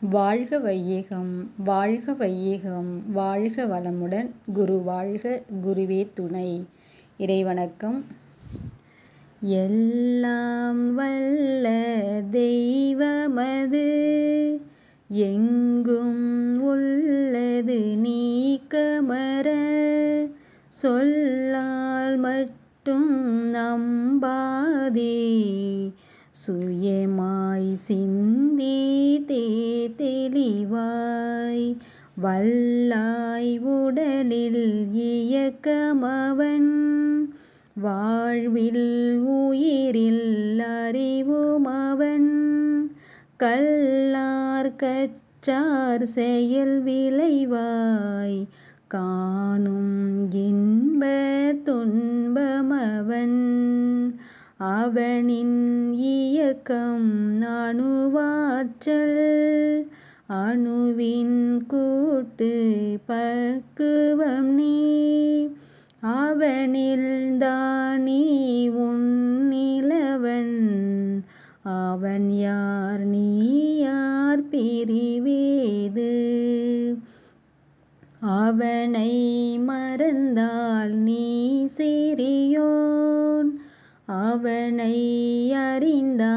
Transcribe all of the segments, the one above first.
வாழ்க வையகம் வாழ்க வையகம் வாழ்க வளமுடன் குரு வாழ்க குருவே துணை. இறைவணக்கம். எல்லாம் வல்ல தெய்வமது எங்கும் உள்ளது நீக்கமர சொல்லால் மட்டும் நம்பாதே சுயமாய் சிம் வல்லாய் உடலில் இயக்கமவன் வாழ்வில் உயிரில் அறிவுமவன். கல்லார் கற்றார் செயல் விளைவாய் காணும் இன்ப துன்பமவன். அவனின் இயக்கம் அணுவாற்றல் அணுவின் கூட்டு பக்குவம் நீ. அவனில் தானி உன்னிலவன் அவன் யார் நீ? யார் பிரிவேது? அவனை மறந்தால் நீ சிறியோன். அவனை அறிந்தால்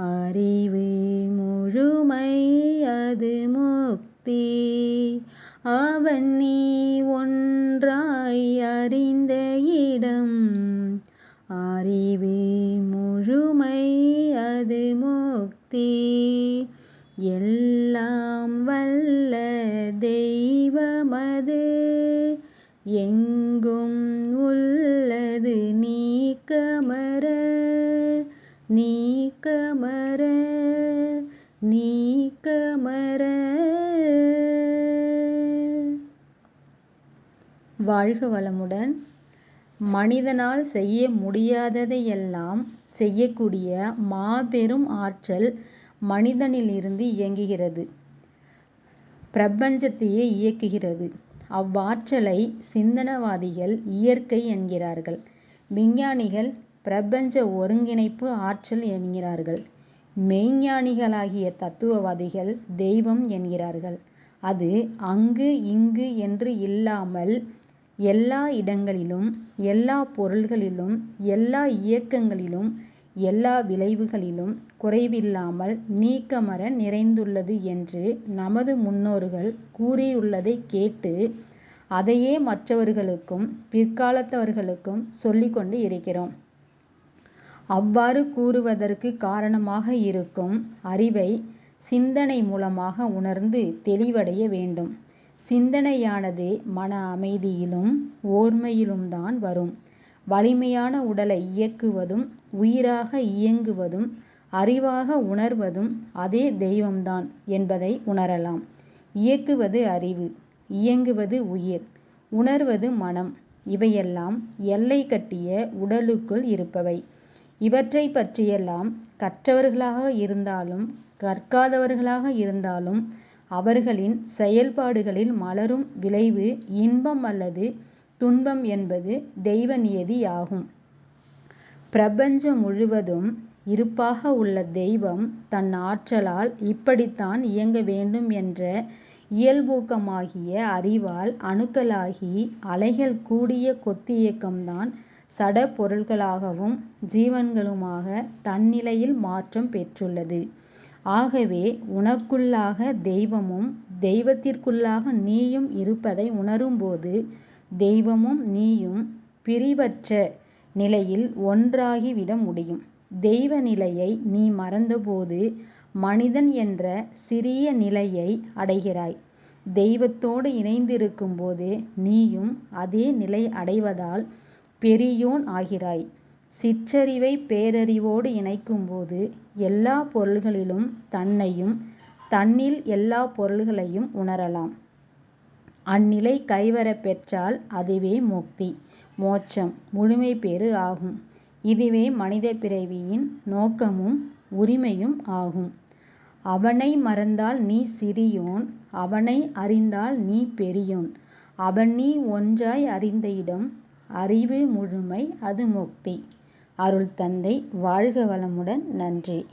அறிவு முழுமை அது முக்தி. அவன் நீ ஒன்றாய் அறிந்த இடம். அறிவு முழுமை அது முக்தி. எல்லாம் வல்ல தெய்வமது. எங்கும் உள்ளது நீக்கமர. நீ நீக்கமர நீக்கமர. வாழ்க வளமுடன். மனிதனால் செய்ய முடியாததையெல்லாம் செய்யக்கூடிய மாபெரும் ஆற்றல் மனிதனிலிருந்து இயங்குகிறது. பிரபஞ்சத்தையே இயக்குகிறது. அவ்வாற்றலை சிந்தனவாதிகள் இயற்கை என்கிறார்கள். விஞ்ஞானிகள் பிரபஞ்ச ஒருங்கிணைப்பு ஆற்றல் என்கிறார்கள். மெய்ஞானிகளாகிய தத்துவவாதிகள் தெய்வம் என்கிறார்கள். அது அங்கு இங்கு என்று இல்லாமல் எல்லா இடங்களிலும் எல்லா பொருள்களிலும் எல்லா இயக்கங்களிலும் எல்லா விளைவுகளிலும் குறைவில்லாமல் நீக்கமர நிறைந்துள்ளது என்று நமது முன்னோர்கள் கூறியுள்ளதை கேட்டு அதையே மற்றவர்களுக்கும் பிற்காலத்தவர்களுக்கும் சொல்லிக்கொண்டு இருக்கிறோம். அவ்வாறு கூறுவதற்கு காரணமாக இருக்கும் அறிவை சிந்தனை மூலமாக உணர்ந்து தெளிவடைய வேண்டும். சிந்தனையானது மன அமைதியிலும் ஓர்மையிலும் தான் வரும். வலிமையான உடலை இயக்குவதும் உயிராக இயங்குவதும் அறிவாக உணர்வதும் அதே தெய்வம்தான் என்பதை உணரலாம். இயக்குவது அறிவு இயங்குவது உயிர் உணர்வது மனம். இவையெல்லாம் எல்லை கட்டிய உடலுக்குள் இருப்பவை. இவற்றை பற்றியெல்லாம் கற்றவர்களாக இருந்தாலும் கற்காதவர்களாக இருந்தாலும் அவர்களின் செயல்பாடுகளில் மலரும் விளைவு இன்பம் அல்லது துன்பம் என்பது தெய்வ நியதியாகும். பிரபஞ்சம் முழுவதும் இருப்பாக உள்ள தெய்வம் தன் ஆற்றலால் இப்படித்தான் இயங்க வேண்டும் என்ற இயல்பூக்கமாகிய அறிவால் அணுக்களாகி அலைகள் கூடிய கொத்தியக்கம்தான் சட பொருள்களாகவும் ஜீவன்களுமாக தன்னிலையில் மாற்றம் பெற்றுள்ளது. ஆகவே உனக்குள்ளாக தெய்வமும் தெய்வத்திற்குள்ளாக நீயும் இருப்பதை உணரும்போது தெய்வமும் நீயும் பிரிவற்ற நிலையில் ஒன்றாகிவிட முடியும். தெய்வ நிலையை நீ மறந்தபோது மனிதன் என்ற சிறிய நிலையை அடைகிறாய். தெய்வத்தோடு இணைந்திருக்கும் போது நீயும் அதே நிலை அடைவதால் பெரியோன் ஆகிறாய். சிற்றறிவை பேரறிவோடு இணைக்கும்போது எல்லா பொருள்களிலும் தன்னையும் தன்னில் எல்லா பொருள்களையும் உணரலாம். அந்நிலை கைவரப் பெற்றால் அதுவே முக்தி மோட்சம் முழுமை ஆகும். இதுவே மனித பிறவியின் நோக்கமும் உரிமையும் ஆகும். அவனை மறந்தால் நீ சிறியோன் அவனை அறிந்தால் நீ பெரியோன். அவன் நீ ஒன்றாய் அறிந்த இடம் அறிவு முழுமை அது முக்தி. அருள் தந்தை வாழ்க வளமுடன். நன்றி.